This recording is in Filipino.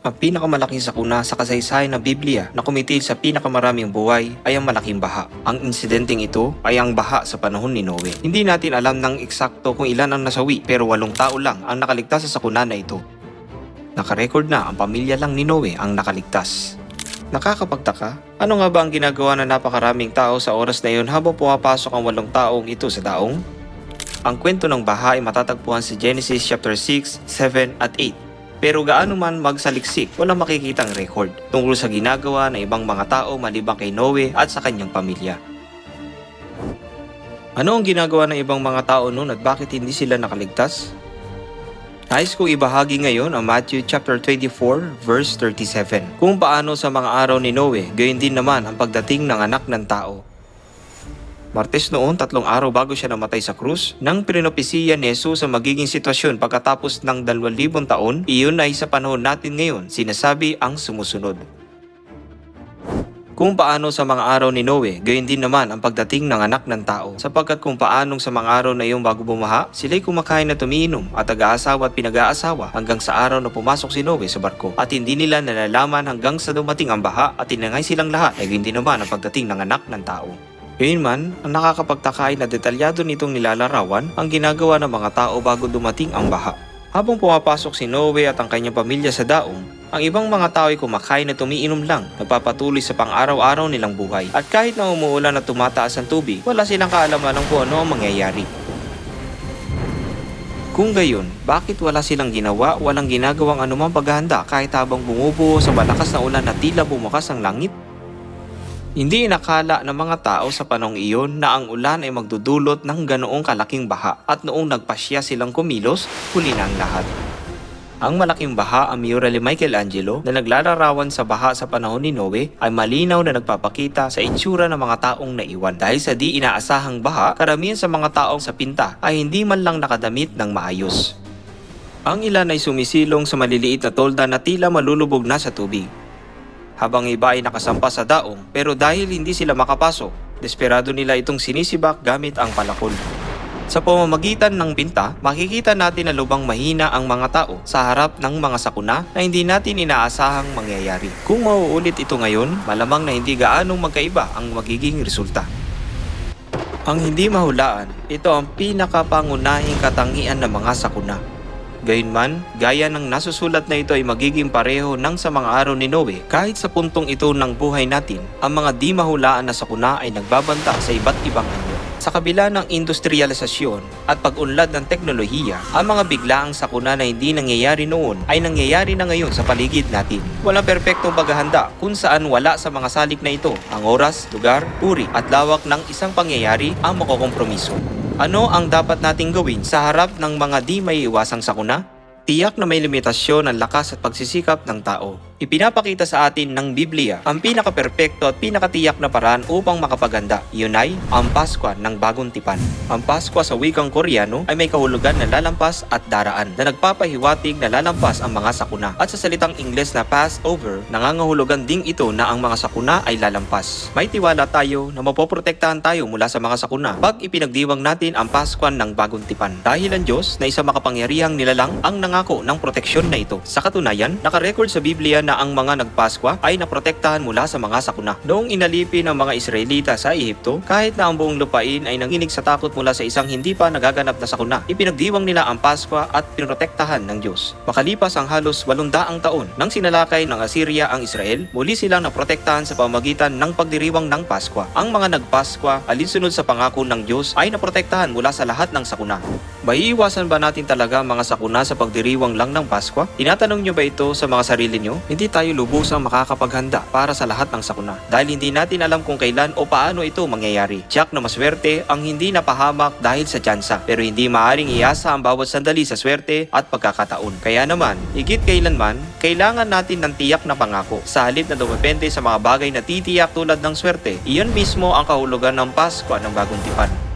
Ang pinakamalaking sakuna sa kasaysayan ng Biblia na kumitil sa pinakamaraming buhay ay ang malaking baha. Ang insidenteng ito ay ang baha sa panahon ni Noe. Hindi natin alam ng eksakto kung ilan ang nasawi pero walong tao lang ang nakaligtas sa sakuna na ito. Nakarecord na ang pamilya lang ni Noe ang nakaligtas. Nakakapagtaka, ano nga ba ang ginagawa ng napakaraming tao sa oras na iyon habang pumapasok ang walong taong ito sa daong? Ang kwento ng baha ay matatagpuan sa Genesis chapter 6, 7 at 8. Pero gaano man magsaliksik, walang makikitang record tungkol sa ginagawa ng ibang mga tao maliban kay Noe at sa kanyang pamilya. Ano ang ginagawa ng ibang mga tao noon at bakit hindi sila nakaligtas? Nais kong ibahagi ngayon ang Matthew chapter 24 verse 37 kung paano sa mga araw ni Noe gayon din naman ang pagdating ng anak ng tao. Martes noon, tatlong araw bago siya namatay sa krus, nang pinopisiya ni Jesus ang magiging sitwasyon pagkatapos ng 2,000 taon, iyon ay sa panahon natin ngayon, sinasabi ang sumusunod. Kung paano sa mga araw ni Noe, gayon din naman ang pagdating ng anak ng tao. Sapagkat kung paanong sa mga araw na iyon bago bumaha, sila'y kumakain at umiinom at nag-aasawa at pinag-aasawa hanggang sa araw na pumasok si Noe sa barko. At hindi nila nalalaman hanggang sa dumating ang baha at tinangay silang lahat, ay gayon din naman ang pagdating ng anak ng tao. Gayunman, ang nakakapagtaka ay na detalyado nitong nilalarawan ang ginagawa ng mga tao bago dumating ang baha. Habang pumapasok si Noe at ang kanyang pamilya sa daong, ang ibang mga tao ay kumakain at umiinom lang, nagpapatuloy sa pang-araw-araw nilang buhay. At kahit na umuulan at tumataas ang tubig, wala silang kaalaman ng kung ano ang mangyayari. Kung gayon, bakit wala silang ginawa, walang ginagawang anumang paghahanda kahit habang bumubuo sa malakas na ulan na tila bumukas ang langit? Hindi inakala ng mga tao sa panong iyon na ang ulan ay magdudulot ng ganoong kalaking baha at noong nagpasya silang kumilos, huli na ang lahat. Ang malaking baha ang mural ni Michelangelo na naglalarawan sa baha sa panahon ni Noe ay malinaw na nagpapakita sa itsura ng mga taong naiwan. Dahil sa di inaasahang baha, karamihan sa mga taong sa pinta ay hindi man lang nakadamit ng maayos. Ang ilan ay sumisilong sa maliliit na tolda na tila malulubog na sa tubig habang iba ay nakasampa sa daong pero dahil hindi sila makapasok, desperado nila itong sinisibak gamit ang palakol. Sa pamamagitan ng pinta, makikita natin na lubang mahina ang mga tao sa harap ng mga sakuna na hindi natin inaasahang mangyayari. Kung mauulit ito ngayon, malamang na hindi gaanong magkaiba ang magiging resulta. Ang hindi mahulaan, ito ang pinakapangunahing katangian ng mga sakuna. Gayunman, gaya ng nasusulat na ito ay magiging pareho ng sa mga araw ni Noe, kahit sa puntong ito ng buhay natin, ang mga di mahulaan na sakuna ay nagbabanta sa iba't ibang anyo. Sa kabila ng industrialisasyon at pag-unlad ng teknolohiya, ang mga biglaang sakuna na hindi nangyayari noon ay nangyayari na ngayon sa paligid natin. Walang perpektong paghahanda kung saan wala sa mga salik na ito ang oras, lugar, uri at lawak ng isang pangyayari ang makokompromiso. Ano ang dapat nating gawin sa harap ng mga di may iwasang sakuna? Tiyak na may limitasyon ang lakas at pagsisikap ng tao. Ipinapakita sa atin ng Biblia ang pinakaperpekto at pinakatiyak na paraan upang makapaganda. Yun ay ang Paskwa ng Bagong Tipan. Ang Paskwa sa wikang Koreano ay may kahulugan na lalampas at daraan na nagpapahiwatig na lalampas ang mga sakuna. At sa salitang Ingles na Passover, nangangahulugan ding ito na ang mga sakuna ay lalampas. May tiwala tayo na mapoprotektahan tayo mula sa mga sakuna pag ipinagdiwang natin ang Paskwa ng Bagong Tipan. Dahil ang Diyos na isang makapangyarihang nilalang ang nangako ng proteksyon na ito. Sa katunayan, nakarecord sa Biblia ang mga nagpaskwa ay naprotektahan mula sa mga sakuna. Noong inalipin ng mga Israelita sa Ehipto, kahit na ang buong lupain ay nanginig sa takot mula sa isang hindi pa nagaganap na sakuna, ipinagdiwang nila ang Paskwa at pinrotektahan ng Diyos. Makalipas ang halos 800 taon nang sinalakay ng Assyria ang Israel, muli silang naprotektahan sa pamagitan ng pagdiriwang ng Paskwa. Ang mga nagpaskwa, alinsunod sa pangako ng Diyos, ay naprotektahan mula sa lahat ng sakuna. Maiiwasan ba natin talaga ang mga sakuna sa pagdiriwang lang ng Paskwa? Tinatanong nyo ba ito sa mga sarili nyo? Hindi tayo lubusang makakapaghanda para sa lahat ng sakuna dahil hindi natin alam kung kailan o paano ito mangyayari. Tiyak na maswerte ang hindi napahamak dahil sa tsansa pero hindi maaring iasa ang bawat sandali sa swerte at pagkakataon. Kaya naman, higit kailanman, kailangan natin ng tiyak na pangako sa halip na dumepende sa mga bagay na titiyak tulad ng swerte. Iyon mismo ang kahulugan ng Paskwa ng Bagong Tipan.